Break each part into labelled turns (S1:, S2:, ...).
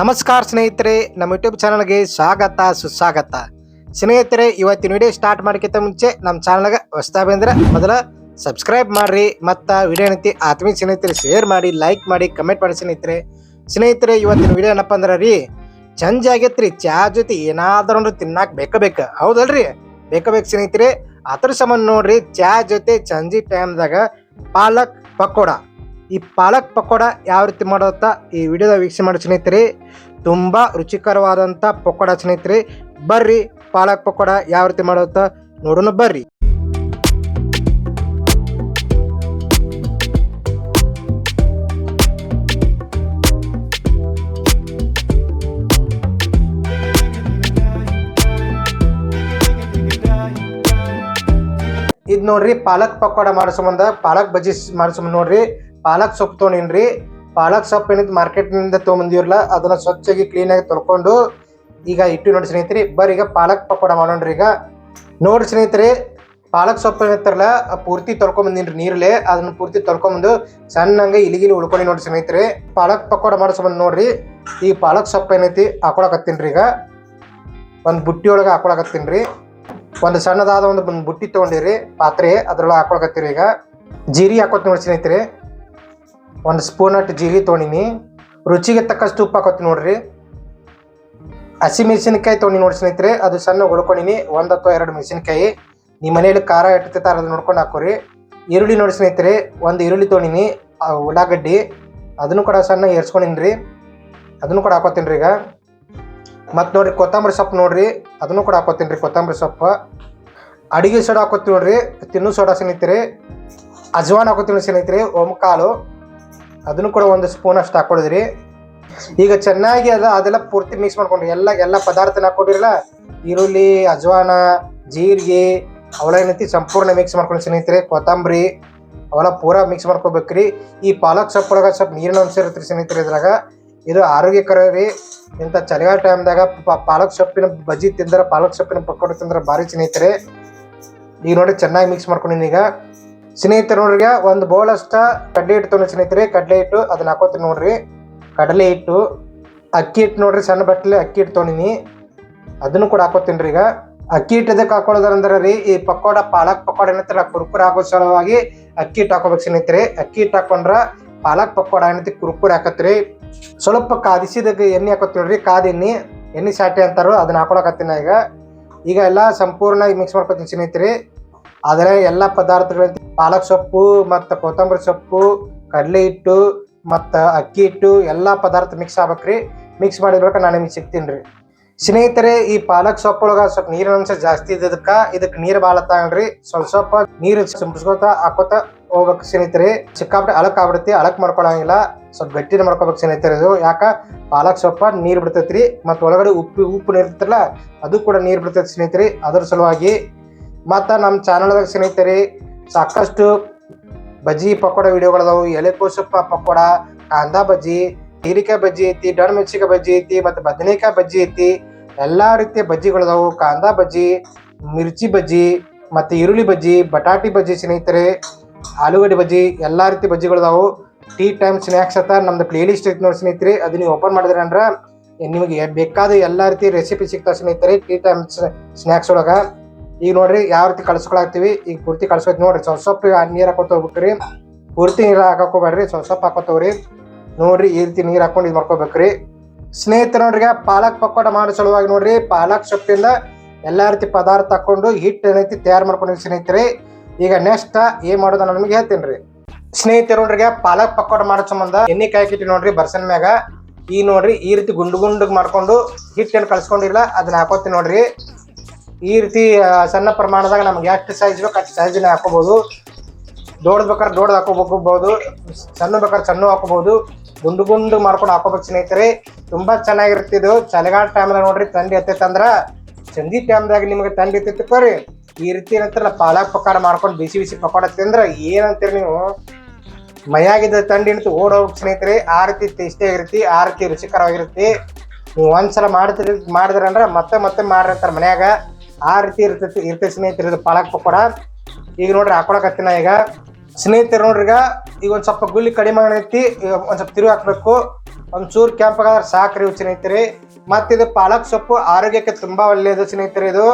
S1: ನಮಸ್ಕಾರ ಸ್ನೇಹಿತರೆ, ನಮ್ಮ ಯೂಟ್ಯೂಬ್ ಚಾನಲ್ಗೆ ಸ್ವಾಗತ, ಸುಸ್ವಾಗತ. ಸ್ನೇಹಿತರೆ, ಇವತ್ತಿನ ವಿಡಿಯೋ ಸ್ಟಾರ್ಟ್ ಮಾಡೋಕ್ಕಿಂತ ಮುಂಚೆ ನಮ್ಮ ಚಾನಲ್ಗೆ ಹೊಸ್ತಾ ಬಂದ್ರೆ ಮೊದಲ ಸಬ್ಸ್ಕ್ರೈಬ್ ಮಾಡ್ರಿ, ಮತ್ತು ವಿಡಿಯೋ ಏನೈತಿ ಆತ್ಮೀಯ ಸ್ನೇಹಿತರೆ ಶೇರ್ ಮಾಡಿ ಲೈಕ್ ಮಾಡಿ ಕಮೆಂಟ್ ಮಾಡಿ ಸ್ನೇಹಿತರೆ. ಸ್ನೇಹಿತರೆ, ಇವತ್ತಿನ ವಿಡಿಯೋ ಏನಪ್ಪ ಅಂದ್ರೆ ರೀ ಚಂಜ್ ರೀ, ಚಾ ಜೊತೆ ಏನಾದ್ರೂ ಒಂದು ತಿನ್ನಾಕ ಬೇಕ ಬೇಕ. ಹೌದಲ್ರಿ? ಬೇಕ ಬೇಕು ಸ್ನೇಹಿತರೆ ಅದ್ರ ಸಂಬಂಧ ನೋಡ್ರಿ, ಚಾ ಜೊತೆ ಚಂಜಿ ಟೈಮ್ದಾಗ ಪಾಲಕ್ ಪಕೋಡ. ಈ ಪಾಲಕ್ ಪಕೋಡ ಯಾವ ರೀತಿ ಮಾಡೋತ್ತ ಈ ವಿಡಿಯೋದ ವೀಕ್ಷಣೆ ಮಾಡಿ ಸ್ನೇಹಿತರೆ, ತುಂಬ ರುಚಿಕರವಾದಂಥ ಪಕೋಡ ಸ್ನೇಹಿತರೆ, ಬರ್ರಿ ಪಾಲಕ್ ಪಕೋಡ ಯಾವ ರೀತಿ ಮಾಡೋತ್ತ ನೋಡೋಣ ಬರ್ರಿ. ಇದು ನೋಡ್ರಿ ಪಾಲಕ್ ಪಕೋಡ ಮಾಡೋ ಸಂಬಂಧ ಪಾಲಕ್ ಬಜ್ಜಿ ಮಾಡೋ ಸಂಬಂಧ ನೋಡ್ರಿ. ಪಾಲಕ್ ಸೊಪ್ಪು ತೊಗೊಂಡಿನ್ರಿ. ಪಾಲಕ್ ಸೊಪ್ಪು ಏನಿದ್ ಮಾರ್ಕೆಟ್ನಿಂದ ತೊಗೊಂಬಂದಿವ್ರಲ್ಲ, ಅದನ್ನ ಸ್ವಚ್ಛಾಗಿ ಕ್ಲೀನಾಗಿ ತೊಳ್ಕೊಂಡು ಈಗ ಇಟ್ಟು ನೋಡಿ ಸ್ನೇಹಿತರೆ. ಬರ್ ಈಗ ಪಾಲಕ್ ಪಕೋಡ ಮಾಡೋಣ್ರಿ ಈಗ. ನೋಡಿ ಸ್ನೇಹಿತರೆ, ಪಾಲಕ್ ಸೊಪ್ಪು ಆ ಪೂರ್ತಿ ತೊಳ್ಕೊಂಬಂದಿನ್ರಿ ನೀರಲ್ಲೇ ಅದನ್ನ ಪೂರ್ತಿ ತೊಳ್ಕೊಂಬಂದು ಸಣ್ಣಂಗೆ ಇಲಿಗಿಲಿ ಉಳ್ಕೊಂಡು ನೋಡಿ ಸ್ನೇಹಿತರೆ. ಪಾಲಕ್ ಪಕೋಡ ಮಾಡಿಸ್ಬಂದು ನೋಡ್ರಿ. ಈ ಪಾಲಕ್ ಸೊಪ್ಪು ಏನೈತಿ, ಹಾಕೊಳಕತ್ತೀನ್ರಿ ಈಗ. ಒಂದು ಬುಟ್ಟಿ ಒಳಗೆ ಹಾಕೊಳಕತ್ತೀನ್ರಿ. ಒಂದು ಸಣ್ಣದಾದ ಒಂದು ಬುಟ್ಟಿ ತೊಗೊಂಡಿರಿ, ಪಾತ್ರೆ ಅದ್ರೊಳಗೆ ಹಾಕೊಳಕತ್ತೀರಿ ಈಗ. ಜೀರಿ ಹಾಕೋತ್ ನೋಡಿ ಸ್ನೇಹಿತರೆ. ಒಂದು ಸ್ಪೂನ್ ಅಷ್ಟು ಜೀರಿಗೆ ತೊಗೊಂಡಿನಿ. ರುಚಿಗೆ ತಕ್ಕಷ್ಟು ಉಪ್ಪು ಹಾಕೋತಿ ನೋಡ್ರಿ. ಹಸಿ ಮೆಣಸಿನಕಾಯಿ ತೊಗೊಂಡು ನೋಡಿ ಸ್ನೇಹಿತರೆ, ಅದು ಸಣ್ಣ ಹುಡ್ಕೊಂಡಿನಿ ಒಂದು ಅಥವಾ ಎರಡು ಮೆಣಸಿನಕಾಯಿ. ನಿಮ್ಮ ಮನೇಲಿ ಖಾರ ಇಟ್ಟಿರ್ತಾರ ಅದನ್ನ ನೋಡ್ಕೊಂಡು ಹಾಕೋರಿ. ಈರುಳ್ಳಿ ನೋಡಿ ಸ್ನೇಹಿತರೆ, ಒಂದು ಈರುಳ್ಳಿ ತೊಗೊಂಡಿನಿ ಉಳ್ಳಾಗಡ್ಡಿ. ಅದನ್ನು ಕೂಡ ಸಣ್ಣ ಏರ್ಸ್ಕೊಂಡಿನಿ ರೀ ಅದನ್ನು ಕೂಡ ಹಾಕೋತೀನಿ ರೀ ಈಗ. ಮತ್ತು ನೋಡ್ರಿ ಕೊತ್ತಂಬರಿ ಸೊಪ್ಪು ನೋಡ್ರಿ, ಅದನ್ನು ಕೂಡ ಹಾಕೋತೀನಿ ರೀ ಕೊತ್ತಂಬರಿ ಸೊಪ್ಪು. ಅಡುಗೆ ಸೋಡಾ ಹಾಕೋತೀವಿ ನೋಡ್ರಿ, ತಿನ್ನು ಸೋಡಾ ಸ್ನೇಹಿತರೆ. ಅಜ್ವಾನ್ ಹಾಕೋತೀನಿ ಸ್ನೇಹಿತರೆ ಓಂಕಾಲು ಅದನ್ನು ಕೂಡ ಒಂದು ಸ್ಪೂನ್ ಅಷ್ಟು ಹಾಕೊಡಿದ್ರಿ ಈಗ ಚೆನ್ನಾಗಿ ಅದ ಅದೆಲ್ಲ ಪೂರ್ತಿ ಮಿಕ್ಸ್ ಮಾಡ್ಕೊಂಡ್ರಿ ಎಲ್ಲ ಎಲ್ಲ ಪದಾರ್ಥನ ಹಾಕೊಂಡಿರಲ್ಲ ಈರುಳ್ಳಿ, ಅಜ್ವಾನ, ಜೀರಿಗೆ ಏನೈತಿ ಸಂಪೂರ್ಣ ಮಿಕ್ಸ್ ಮಾಡ್ಕೊಂಡು ಸ್ನೇಹಿತರೆ, ಕೊತ್ತಂಬರಿ ಅವೆಲ್ಲ ಪೂರ ಮಿಕ್ಸ್ ಮಾಡ್ಕೋಬೇಕ್ರಿ. ಈ ಪಾಲಕ್ ಸೊಪ್ಪೊಳಗೆ ಸ್ವಲ್ಪ ನೀರಿನ ಅಂಶ ಇರುತ್ತೆ ಸ್ನೇಹಿತರೆ ಇದ್ರಾಗ. ಇದು ಆರೋಗ್ಯಕರ ರೀ ಇಂಥ ಚಳಿಗಾಲ ಟೈಮ್ದಾಗ ಪಾಲಕ್ ಸೊಪ್ಪಿನ ಬಜ್ಜಿ ತಿಂದ್ರೆ ಪಾಲಕ್ ಸೊಪ್ಪಿನ ಪಕೋಡ ತಿಂದ್ರೆ ಭಾರಿ ಸ್ನೇಹಿತರೆ. ಈಗ ನೋಡಿ ಚೆನ್ನಾಗಿ ಮಿಕ್ಸ್ ಮಾಡ್ಕೊಂಡಿನಿ ಈಗ. ಸ್ನೇಹಿತರೆ ನೋಡ್ರಿ ಒಂದು ಅಷ್ಟ ಕಡ್ಲೆ ಹಿಟ್ಟು ತೊಗೊಂಡು ಸ್ನೇಹಿತರೆ, ಕಡ್ಲೆ ಹಿಟ್ಟು ಅದನ್ನ ಹಾಕೋತೀನಿ ನೋಡ್ರಿ. ಕಡಲೆ ಹಿಟ್ಟು, ಅಕ್ಕಿ ಹಿಟ್ಟು ನೋಡ್ರಿ, ಸಣ್ಣ ಬಟ್ಟಲೆ ಅಕ್ಕಿ ಹಿಟ್ಟು ತೊಗೊಂಡಿನಿ. ಅದನ್ನು ಕೂಡ ಹಾಕೋತೀನಿ ರೀ ಈಗ. ಅಕ್ಕಿ ಹಿಟ್ಟು ಎದಕ್ಕೆ ಹಾಕೊಳ್ಳೋದಂದ್ರೆ ರೀ, ಈ ಪಕೋಡ, ಪಾಲಕ್ ಪಕೋಡ ಏನೈತಲ್ಲ ಕುರ್ಕುರ ಆಗೋ ಸಲುವಾಗಿ ಅಕ್ಕಿ ಹಿಟ್ಟು ಹಾಕೋಬೇಕು ಸ್ನೇಹಿತರೆ. ಅಕ್ಕಿ ಹಿಟ್ಟು ಹಾಕೊಂಡ್ರ ಪಾಲಕ್ ಪಕೋಡ ಏನೈತಿ, ಕುರ್ಕುರೆ ಹಾಕತ್ರಿ ಸ್ವಲ್ಪ ಕಾದಿಸಿದಾಗ ಎಣ್ಣೆ ಹಾಕೋತೀವಿ ನೋಡ್ರಿ ಕಾದ ಎಣ್ಣೆ ಸಾಟಿ ಅಂತಾರೋ ಅದನ್ನ ಹಾಕೊಳಕತ್ತೀನಿ ಈಗ. ಈಗ ಎಲ್ಲ ಸಂಪೂರ್ಣ ಮಿಕ್ಸ್ ಮಾಡ್ಕೊತೀನಿ ಸ್ನೇಹಿತರೆ. ಆದರೆ ಎಲ್ಲ ಪದಾರ್ಥಗಳಂತ ಪಾಲಕ್ ಸೊಪ್ಪು, ಮತ್ತು ಕೊತ್ತಂಬರಿ ಸೊಪ್ಪು, ಕಡಲೆ ಹಿಟ್ಟು, ಮತ್ತು ಅಕ್ಕಿ ಹಿಟ್ಟು ಎಲ್ಲ ಪದಾರ್ಥ ಮಿಕ್ಸ್ ಆಗ್ಬೇಕ್ರಿ. ಮಿಕ್ಸ್ ಮಾಡಿದ ಬಳಿಕ ನಾನು ನಿಮಗೆ ಸಿಗ್ತೀನಿ ರೀ. ಸ್ನೇಹಿತರೆ, ಈ ಪಾಲಕ್ ಸೊಪ್ಪೊಳಗ ಸ್ವಲ್ಪ ನೀರಿನ ಅಂಶ ಜಾಸ್ತಿ ಇದ್ದದಕ್ಕ ಇದಕ್ಕೆ ನೀರು ಭಾಳ ತಗೊಂಡ್ರಿ. ಸ್ವಲ್ಪ ಸ್ವಲ್ಪ ನೀರು ಸಿಂಪಿಸ್ಕೊತ ಹಾಕೋತ ಹೋಗ್ಬೇಕು ಸ್ನೇಹಿತರೆ. ಸಿಕ್ಕಾಪಟ್ಟೆ ಅಳಕ್ ಆಗ್ಬಿಡುತ್ತೆ, ಅಳಕ್ ಮಾಡ್ಕೊಳಂಗಿಲ್ಲ. ಸ್ವಲ್ಪ ಗಟ್ಟಿನ ಮಾಡ್ಕೋಬೇಕು ಸ್ನೇಹಿತರೆ ಇದು. ಯಾಕ? ಪಾಲಕ್ ಸೊಪ್ಪ ನೀರು ಬಿಡ್ತೈತ್ರಿ. ಮತ್ತು ಒಳಗಡೆ ಉಪ್ಪು ಉಪ್ಪು ನೀರ್ತಿರ್ತಲ್ಲ ಅದು ಕೂಡ ನೀರು ಬಿಡ್ತೈತಿ ಸ್ನೇಹಿತರೆ, ಅದ್ರ ಸಲುವಾಗಿ. ಮತ್ತು ನಮ್ಮ ಚಾನಲ್ದಾಗ ಸ್ನೇಹಿತರೆ ಸಾಕಷ್ಟು ಬಜ್ಜಿ ಪಕೋಡ ವಿಡಿಯೋಗಳದಾವು. ಎಲೆಕೋಸು ಪಕೋಡ, ಕಾಂದಾ ಬಜ್ಜಿ ಹೀರಿಕಾಯಿ ಬಜ್ಜಿ ಐತಿ ಡೊಣ್ ಮೆಣಸಿಕಾಯಿ ಬಜ್ಜಿ ಐತಿ, ಮತ್ತು ಬದನೆಕಾಯಿ ಬಜ್ಜಿ ಐತಿ. ಎಲ್ಲಾ ರೀತಿಯ ಬಜ್ಜಿಗಳದಾವು. ಕಾಂದಾ ಬಜ್ಜಿ, ಮಿರ್ಚಿ ಬಜ್ಜಿ, ಮತ್ತು ಈರುಳ್ಳಿ ಬಜ್ಜಿ, ಬಟಾಟಿ ಬಜ್ಜಿ ಸ್ನೇಹಿತರೆ, ಆಲೂಗಡ್ಡೆ ಬಜ್ಜಿ, ಎಲ್ಲಾ ರೀತಿ ಬಜ್ಜಿಗಳದಾವು. ಟೀ ಟೈಮ್ ಸ್ನ್ಯಾಕ್ಸ್ ಅಂತ ನಮ್ದು ಪ್ಲೇ ಲಿಸ್ಟ್ ಐತಿ ನೋಡಿ ಸ್ನೇಹಿತರೆ. ಅದು ನೀವು ಓಪನ್ ಮಾಡಿದ್ರೆ ಅಂದ್ರೆ ನಿಮಗೆ ಬೇಕಾದ ಎಲ್ಲಾ ರೀತಿ ರೆಸಿಪಿ ಸಿಗ್ತಾವೆ ಸ್ನೇಹಿತರೆ, ಟೀ ಟೈಮ್ ಸ್ನ್ಯಾಕ್ಸ್ ಒಳಗ. ಈಗ ನೋಡ್ರಿ ಯಾವ ರೀತಿ ಕಳ್ಸ್ಕೊಳಾಕ್ತಿವಿ. ಈಗ ಪೂರ್ತಿ ಕಳ್ಸ್ಕೊತ್ ನೋಡ್ರಿ. ಸ್ವಲ್ಪ ಸ್ವಲ್ಪ ನೀರ್ ಹಾಕೋತ ಹೋಗ್ಬೇಕ್ರಿ. ಪೂರ್ತಿ ನೀರು ಹಾಕಕ್ ಹೋಗ್ಬೇಡ್ರಿ ಸ್ವಲ್ಪ ಸ್ವಲ್ಪ ಹಾಕೋತವ್ರಿ ನೋಡ್ರಿ ಈ ರೀತಿ ನೀರು ಹಾಕೊಂಡು ಇದು ಮಾಡ್ಕೋಬೇಕ್ರಿ. ಸ್ನೇಹಿತರ ನೋಡ್ರಿ ಈಗ ಪಾಲಕ್ ಪಕೋಟ ಮಾಡೋ ಸಲುವಾಗಿ ನೋಡ್ರಿ. ಪಾಲಕ್ ಸೊಪ್ಪಿಂದ ಎಲ್ಲಾ ರೀತಿ ಪದಾರ್ಥ ಹಾಕೊಂಡು ಹಿಟ್ಟು ಏನೈತಿ ತಯಾರು ಮಾಡ್ಕೊಂಡಿವಿ ಸ್ನೇಹಿತರೆ. ಈಗ ನೆಕ್ಸ್ಟ್ ಏನ್ ಮಾಡೋದು ನಿಮ್ಗೆ ಹೇಳ್ತೀನಿ ರೀ ಸ್ನೇಹಿತರು ನೋಡ್ರಿ, ಪಾಲಕ್ ಪಕೋಟ ಮಾಡೋ ಸಂಬಂಧ ಎಣ್ಣೆ ಕಾಯ್ಕಿಟ್ಟು ನೋಡ್ರಿ ಬರ್ಸನ್ ಮ್ಯಾಗ. ಈ ನೋಡ್ರಿ ಈ ರೀತಿ ಗುಂಡು ಗುಂಡಗ್ ಮಾಡ್ಕೊಂಡು ಹಿಟ್ಟೇನು ಕಳ್ಸ್ಕೊಂಡಿಲ್ಲ, ಅದನ್ನ ಹಾಕೋತೀನಿ ನೋಡ್ರಿ. ಈ ರೀತಿ ಸಣ್ಣ ಪ್ರಮಾಣದಾಗ ನಮ್ಗೆ ಎಷ್ಟು ಸೈಜ್ ಬೇಕು ಅಷ್ಟು ಸೈಜ್ನ ಹಾಕೋಬಹುದು ದೊಡ್ಡದ ಬೇಕಾದ್ರೆ ದೊಡ್ಡದು ಹಾಕೋಬಹುದು ಸಣ್ಣ ಬೇಕಾದ್ರೆ ಸಣ್ಣ ಹಾಕೋಬಹುದು ಗುಂಡು ಗುಂಡು ಮಾಡ್ಕೊಂಡು ಹಾಕೋಬೇಕು ಸ್ನೇಹಿತರೆ. ತುಂಬಾ ಚೆನ್ನಾಗಿರುತ್ತೆ ಇದು. ಚಳಿಗಾಲ ಟೈಮ್ದಾಗ ನೋಡ್ರಿ ಥಂಡಿ ಹತ್ತೈತಂದ್ರ ಚಂದಿ ಟೈಮ್ದಾಗ ನಿಮ್ಗೆ ಥಂಡಿ ಹತ್ತೈತಿ ತಗೋರಿ. ಈ ರೀತಿ ಏನಂತಾರಲ್ಲ, ಪಾಲಕ್ ಪಕೋಡ ಮಾಡ್ಕೊಂಡು ಬಿಸಿ ಬಿಸಿ ಪಕೋಡ ತಿಂದ್ರ ಏನಂತೀರಿ ನೀವು? ಮೈಯಾಗಿದ್ದ ತಂಡಿ ನಿಂತು ಓಡೋಗ್ಬೇಕು ಸ್ನೇಹಿತರೆ. ಆ ರೀತಿ ಟೇಸ್ಟಿ ಆಗಿರುತ್ತೆ, ಆ ರೀತಿ ರುಚಿಕರವಾಗಿರುತ್ತೆ. ನೀವು ಒಂದ್ಸಲ ಮಾಡ್ತೀರಿ ಮಾಡಿದ್ರಂದ್ರೆ ಮತ್ತೆ ಮತ್ತೆ ಮಾಡ್ರಿ ಅಂತಾರೆ ಮನ್ಯಾಗ. ಆ ರೀತಿ ಇರ್ತೈತಿ ಇರ್ತೈತಿ ಸ್ನೇಹಿತರೆ ಪಾಲಕ್ ಪಕೋಡ ಈಗ ನೋಡ್ರಿ, ಹಾಕೊಳಕತ್ತೀನಿ ಈಗ. ಸ್ನೇಹಿತರು ನೋಡ್ರಿ, ಈಗ ಈಗ ಒಂದ್ ಸ್ವಲ್ಪ ಗುಲ್ಲಿ ಕಡಿಮೆ ಈಗ ಒಂದ್ ಸ್ವಲ್ಪ ತಿರುಗಿ ಹಾಕ್ಬೇಕು. ಒಂಚೂರು ಕೆಂಪಾಗಾದ್ರೆ ಸಾಕ್ರಿ ಇವು ಸ್ನೇಹಿತರೆ. ಮತ್ತೆ ಇದು ಪಾಲಕ್ ಸೊಪ್ಪು ಆರೋಗ್ಯಕ್ಕೆ ತುಂಬಾ ಒಳ್ಳೆಯದು ಸ್ನೇಹಿತರೆ ಇದು.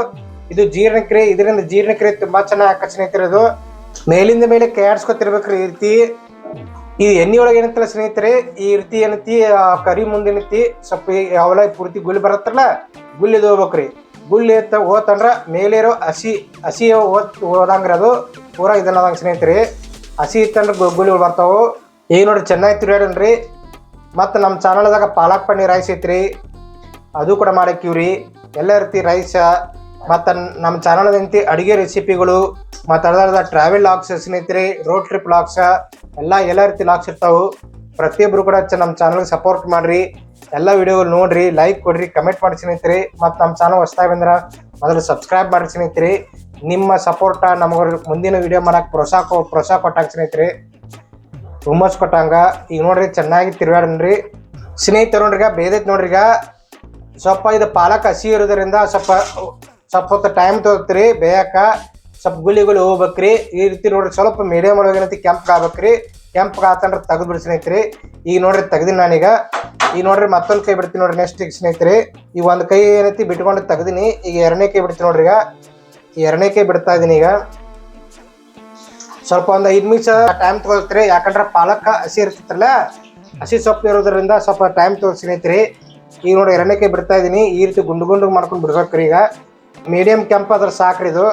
S1: ಇದು ಜೀರ್ಣಕ್ರಿಯೆ, ಇದರಿಂದ ಜೀರ್ಣಕ್ರಿಯೆ ತುಂಬಾ ಚೆನ್ನಾಗಿ ಹಾಕ ಸ್ನೇಹಿತರೆ ಇದು. ಮೇಲಿಂದ ಮೇಲೆ ಕೈ ಆಡ್ಸ್ಕೊತಿರ್ಬೇಕ್ರಿ ಈ ರೀತಿ. ಈ ಎಣ್ಣೆ ಒಳಗೆ ಏನಂತಲ್ಲ ಸ್ನೇಹಿತರೆ, ಈ ರೀತಿ ಏನೈತಿ ಕರಿ ಮುಂದೆ ಏನೈತಿ, ಸ್ವಲ್ಪ ಅವಲ ಪೂರ್ತಿ ಗುಳ್ಳಿ ಬರತ್ತಲ್ಲ ಗುಳ್ಳಿದು ಹೋಗ್ಬೇಕ್ರಿ ಗುಳ್ಳಿ ಎತ್ತ ಹೋತಂದ್ರೆ ಮೇಲೇರೋ ಹಸಿ ಹಸಿ ಹೋದಂಗ್ರಿ ಅದು. ಪೂರಾ ಇದನ್ನದಂಗ ಸ್ನೇಹಿತರಿ. ಹಸಿ ಇತ್ತಂದ್ರೆ ಗುಳ್ಳಿಗಳು ಬರ್ತಾವು. ಈಗ ನೋಡಿ ಚೆನ್ನಾಗಿ ತಿರುಗಾಡನ್ರಿ. ಮತ್ತು ನಮ್ಮ ಚಾನಲ್ದಾಗ ಪಾಲಕ್ ಪನ್ನೀರ್ ರೈಸ್ ಐತ್ರಿ. ಅದು ಕೂಡ ಮಾಡಕ್ಕಿವ್ರಿ. ಎಲ್ಲ ರೀತಿ ರೈಸ ಮತ್ತು ನಮ್ಮ ಚಾನಲ್ದಂತಿ ಅಡುಗೆ ರೆಸಿಪಿಗಳು ಮತ್ತು ಅದರದ ಟ್ರಾವೆಲ್ ಲಾಗ್ಸ್ ಸ್ನೇಹಿತರಿ ರೋಡ್ ಟ್ರಿಪ್ ಲಾಕ್ಸ ಎಲ್ಲ ಎಲ್ಲ ರೀತಿ ಲಾಗ್ಸ್ ಇರ್ತಾವೆ. ಪ್ರತಿಯೊಬ್ಬರು ಕೂಡ ನಮ್ಮ ಚಾನಲ್ಗೆ ಸಪೋರ್ಟ್ ಮಾಡ್ರಿ. ಎಲ್ಲ ವಿಡಿಯೋಗಳು ನೋಡ್ರಿ ಲೈಕ್ ಕೊಡ್ರಿ ಕಮೆಂಟ್ ಮಾಡಿ ಸ್ನೇಹಿತರೆ. ಮತ್ತು ನಮ್ಮ ಚಾನಲ್ ಹೊಸ್ತಾಗಿ ಬಂದ್ರೆ ಮೊದಲು ಸಬ್ಸ್ಕ್ರೈಬ್ ಮಾಡಿ ಸ್ನೇಹಿತರೆ. ನಿಮ್ಮ ಸಪೋರ್ಟ ನಮಗೆ ಮುಂದಿನ ವಿಡಿಯೋ ಮಾಡಕ್ಕೆ ಪ್ರೋತ್ಸಾಹ ಕೊ- ಪ್ರೋತ್ಸಾಹ ಕೊಟ್ಟಾಗ ಸ್ನೇಹಿತರೆ. ಹುಮ್ಮಸ್ ಕೊಟ್ಟಂಗ. ಈಗ ನೋಡ್ರಿ, ಚೆನ್ನಾಗಿ ತಿರ್ಗಾಡನ್ರಿ ಸ್ನೇಹಿತರು ನೋಡ್ರಿಗ ಬೇದೈತೆ ನೋಡ್ರಿಗ ಸ್ವಲ್ಪ ಇದು ಪಾಲಕ್ ಹಸಿ ಇರೋದ್ರಿಂದ ಸ್ವಲ್ಪ ಸ್ವಲ್ಪ ಹೊತ್ತು ಟೈಮ್ ತಗೋತ್ರಿ, ಬೇಯಕ್ಕ. ಸ್ವಲ್ಪ ಗುಳಿ ಗುಳಿ ಹೋಗ್ಬೇಕ್ರಿ. ಈ ರೀತಿ ನೋಡ್ರಿ, ಸ್ವಲ್ಪ ಮೀಡಿಯಮ್ ಒಳಗೆ ಕೆಂಪ್ಗೆ ಕೆಂಪಗೆ ಆಗ್ಬೇಕ್ರಿ ಕೆಂಪಗೆ ಆತಂದ್ರೆ ತೆಗೆದು ಬಿಡಿ ಸ್ನೇಹಿತರೆ. ಈಗ ನೋಡ್ರಿ ತೆಗ್ದಿನಿ ನಾನೀಗ. ಈಗ ನೋಡ್ರಿ ಮತ್ತೊಂದು ಕೈ ಬಿಡ್ತೀನಿ ನೋಡ್ರಿ ನೆಕ್ಸ್ಟ್ ಈಗ ಸ್ನೇಹಿತರೆ. ಈಗ ಒಂದು ಕೈ ಏನೈತಿ ಬಿಟ್ಕೊಂಡು ತೆಗ್ದಿನಿ. ಈಗ ಎರಡನೇ ಕೈ ಬಿಡ್ತೀನಿ ನೋಡ್ರಿ ಈಗ. ಎರಡನೇ ಕೈ ಬಿಡ್ತಾ ಇದ್ದೀನಿ ಈಗ. ಸ್ವಲ್ಪ ಒಂದು ಐದು ನಿಮಿಷ ಟೈಮ್ ತಗೊಳ್ತೀರಿ. ಯಾಕಂದ್ರೆ ಪಾಲಕ ಹಸಿ ಇರ್ತಿತ್ತಲ್ಲ. ಹಸಿ ಸೊಪ್ಪು ಇರೋದ್ರಿಂದ ಸ್ವಲ್ಪ ಟೈಮ್ ತಗೋ ಸ್ನೇಹಿತರೆ. ಈಗ ನೋಡಿ ಎರಡನೇಕೆ ಬಿಡ್ತಾ ಇದ್ದೀನಿ ಈ ರೀತಿ ಗುಂಡು ಗುಂಡು ಮಾಡ್ಕೊಂಡು ಬಿಡ್ಬೇಕ್ರಿ ಈಗ. ಮೀಡಿಯಂ ಕೆಂಪ್ ಅದ್ರ ಸಾಕ್ರಿ ಇದು.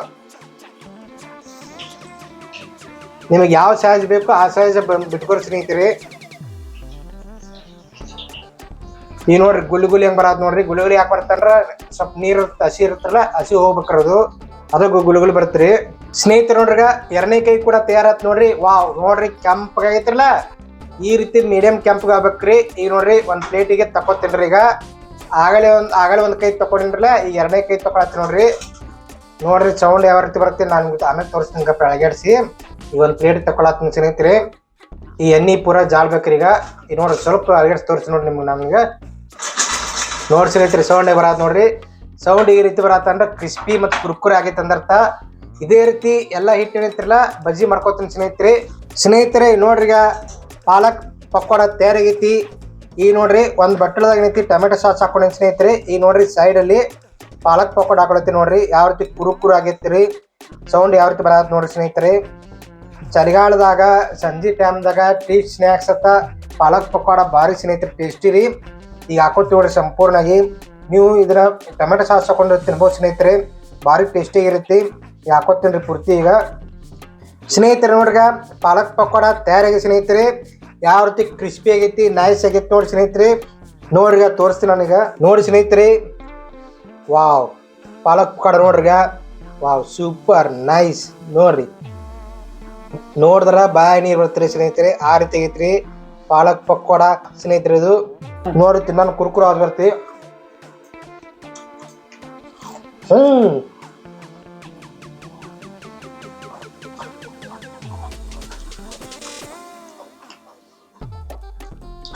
S1: ನಿಮಗೆ ಯಾವ ಸೈಜ್ ಬೇಕು ಆ ಸೈಜ್ ಬಿಟ್ಕೊರಿ ಸ್ನೇಹಿತರೆ. ಈ ನೋಡ್ರಿ ಗುಳ್ಳಿ ಗುಳ್ಳಿ ಹೆಂಗ್ ಬರತ್ ನೋಡ್ರಿ. ಗುಲಿ ಗುಲಿ ಯಾಕೆ ಬರ್ತಂದ್ರ ಸ್ವಲ್ಪ ನೀರು ಹಸಿ ಇರುತ್ತಲ್ಲ, ಹಸಿ ಹೋಗ್ಬೇಕ್ರದು ಅದು ರೀ ಬರ್ತರಿ. ಸ್ನೇಹಿತರು ನೋಡ್ರಿಗ ಎರಡನೇ ಕೈ ಕೂಡ ತಯಾರಾತ್ ನೋಡ್ರಿ. ವಾವ್, ನೋಡ್ರಿ ಕೆಂಪಗಾಗೈತ್ರಲ್ಲ. ಈ ರೀತಿ ಮೀಡಿಯಂ ಕೆಂಪಗೆ ಆಗ್ಬೇಕ್ರಿ ಈಗ ನೋಡ್ರಿ ಒಂದ್ ಪ್ಲೇಟಿಗೆ ತಕೋತೀನ್ರಿ ಈಗ. ಆಗಲೇ ಒಂದ್ ಆಗಲೇ ಒಂದ್ ಕೈ ತಕೊಂಡಿನ್ರಲ್ಲ ಈಗ ಎರಡನೇ ಕೈ ತಕೊಳತ್ತೀನಿ ನೋಡ್ರಿ. ನೋಡ್ರಿ ಸೌಂಡ್ ಯಾವ ರೀತಿ ಬರುತ್ತೆ, ನಾನು ಆಮೇಲೆ ತೋರಿಸ್ತೀನಿ ಗಪ್ಪ ಈಗ ಒಂದು ಪ್ಲೇಟ್ ತಗೊಳತ್ತೀನಿ ಸ್ನೇಹಿತರೆ ಈ ಎಣ್ಣೆ ಪೂರ ಜಾಳ್ಬೇಕ್ರಿ ಈಗ ನೋಡ್ರಿ ಸ್ವಲ್ಪ ಅಳಗಾಡ್ಸಿ ತೋರಿಸಿ ನೋಡ್ರಿ ನಿಮ್ಗೆ ನಮ್ಗೆ. ನೋಡಿ ಸ್ನೇಹಿತರೆ ಸೌಂಡ್ ಬರತ್ ನೋಡ್ರಿ. ಸೌಂಡ್ ಈ ರೀತಿ ಬರತ್ತ ಅಂದ್ರೆ ಕ್ರಿಸ್ಪಿ ಮತ್ತು ಕುರ್ಕುರಿ ಆಗೈತೆ ಅಂದರ್ಥ. ಇದೇ ರೀತಿ ಎಲ್ಲ ಹಿಟ್ಟು ಏನೈತಿರಲ್ಲ ಬಜ್ಜಿ ಮಾಡ್ಕೋತೀನಿ ಸ್ನೇಹಿತರೆ ಸ್ನೇಹಿತರೆ ನೋಡ್ರಿ ಈಗ ಪಾಲಕ್ ಪಕೋಡ ತಯಾರಾಗೈತಿ. ಈ ನೋಡ್ರಿ ಒಂದು ಬಟ್ಟಲದಾಗ ಏನೈತಿ, ಟೊಮೆಟೊ ಸಾಸ್ ಹಾಕೊಂಡಿನಿ ಸ್ನೇಹಿತರೆ ಈ ನೋಡ್ರಿ ಸೈಡಲ್ಲಿ ಪಾಲಕ್ ಪಕೋಡ ಹಾಕೊಳತ್ತೀನಿ ನೋಡ್ರಿ. ಯಾವ ರೀತಿ ಕುರುಕುರು ಆಗೈತಿ ರೀ ಸೌಂಡ್ ಯಾವ ರೀತಿ ಬರತ್ತೆ ನೋಡ್ರಿ ಸ್ನೇಹಿತರೆ. ಚಳಿಗಾಲದಾಗ ಸಂಜೆ ಟೈಮ್ದಾಗ ಟೀ ಸ್ನ್ಯಾಕ್ಸ್ ಅತ್ತ ಪಾಲಕ್ ಪಕೋಡ ಭಾರಿ ಸ್ನೇಹಿತರೆ ಟೇಸ್ಟಿ ರೀ. ಈಗ ಹಾಕೋತೀವಿ ನೋಡ್ರಿ ಸಂಪೂರ್ಣವಾಗಿ. ನೀವು ಇದನ್ನ ಟೊಮೆಟೊ ಸಾಸ್ ಹಾಕೊಂಡು ತಿನ್ಬೋದು ಸ್ನೇಹಿತರೆ. ಭಾರಿ ಟೇಸ್ಟಿ ಇರುತ್ತೆ. ಈಗ ಹಾಕೋತೀನಿ ರೀ ಪೂರ್ತಿ ಈಗ. ಸ್ನೇಹಿತರೆ ನೋಡ್ರಿಗ, ಪಾಲಕ್ ಪಕೋಡ ತಯಾರಾಗಿ ಸ್ನೇಹಿತರೆ. ಯಾವ ರೀತಿ ಕ್ರಿಸ್ಪಿ ಆಗೈತಿ ನೈಸ್ ಆಗೈತಿ ನೋಡಿ ಸ್ನೇಹಿತರೆ. ನೋಡ್ರಿಗ, ತೋರಿಸ್ತೀನಿ ನಾನೀಗ. ನೋಡಿ ಸ್ನೇಹಿತರೆ. ವಾವ್ ಪಾಲಕ್ ಪಕೋಡ ನೋಡ್ರಿಗ. ವಾವ್ ಸೂಪರ್ ನೈಸ್ ನೋಡ್ರಿ. ನೋಡಿದ್ರ ಬಾಯಿ ನೀರು ಬರ್ತೀರಿ ಸ್ನೇಹಿತರೆ, ಆ ರೀತಿ ಐತ್ರಿ ಪಾಲಕ್ ಪಕೋಡ ಸ್ನೇಹಿತರೆ ಇದು. ನೋಡಿ ತಿನ್ನ ಕುರ್ಕುರ ಆಗಿ ಬರ್ತಿ. ಹ್ಮ್.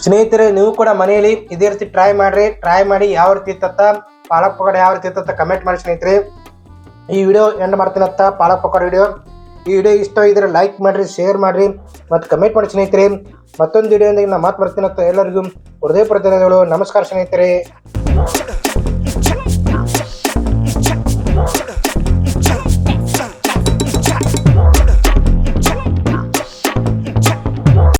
S1: ಸ್ನೇಹಿತರೆ, ನೀವು ಕೂಡ ಮನೆಯಲ್ಲಿ ಇದೇ ರೀತಿ ಟ್ರೈ ಮಾಡ್ರಿ. ಟ್ರೈ ಮಾಡಿ ಯಾವ ರೀತಿ ಇತ್ತತ್ತ ಪಾಲಕ್ ಪಕೋಡ ಯಾವ ರೀತಿ ಇತ್ತತ್ತ ಕಮೆಂಟ್ ಮಾಡಿ ಸ್ನೇಹಿತರೆ. ಈ ವಿಡಿಯೋ ಎಂಡ್ ಮಾಡ್ತೀನತ್ತ ಪಾಲಕ್ ಪಕೋಡ ವಿಡಿಯೋ ಈ ವಿಡಿಯೋ ಇಷ್ಟ ಇದ್ರೆ ಲೈಕ್ ಮಾಡ್ರಿ ಶೇರ್ ಮಾಡ್ರಿ, ಮತ್ತು ಕಮೆಂಟ್ ಮಾಡಿ ಸ್ನೇಹಿತರೆ. ಮತ್ತೊಂದು ವಿಡಿಯೋದಿಂದ ನಾ ಮಾತು ಅಂತ ಎಲ್ಲರಿಗೂ ಹೃದಯ ಧನ್ಯವಾದಗಳು. ನಮಸ್ಕಾರ ಸ್ನೇಹಿತರೆ.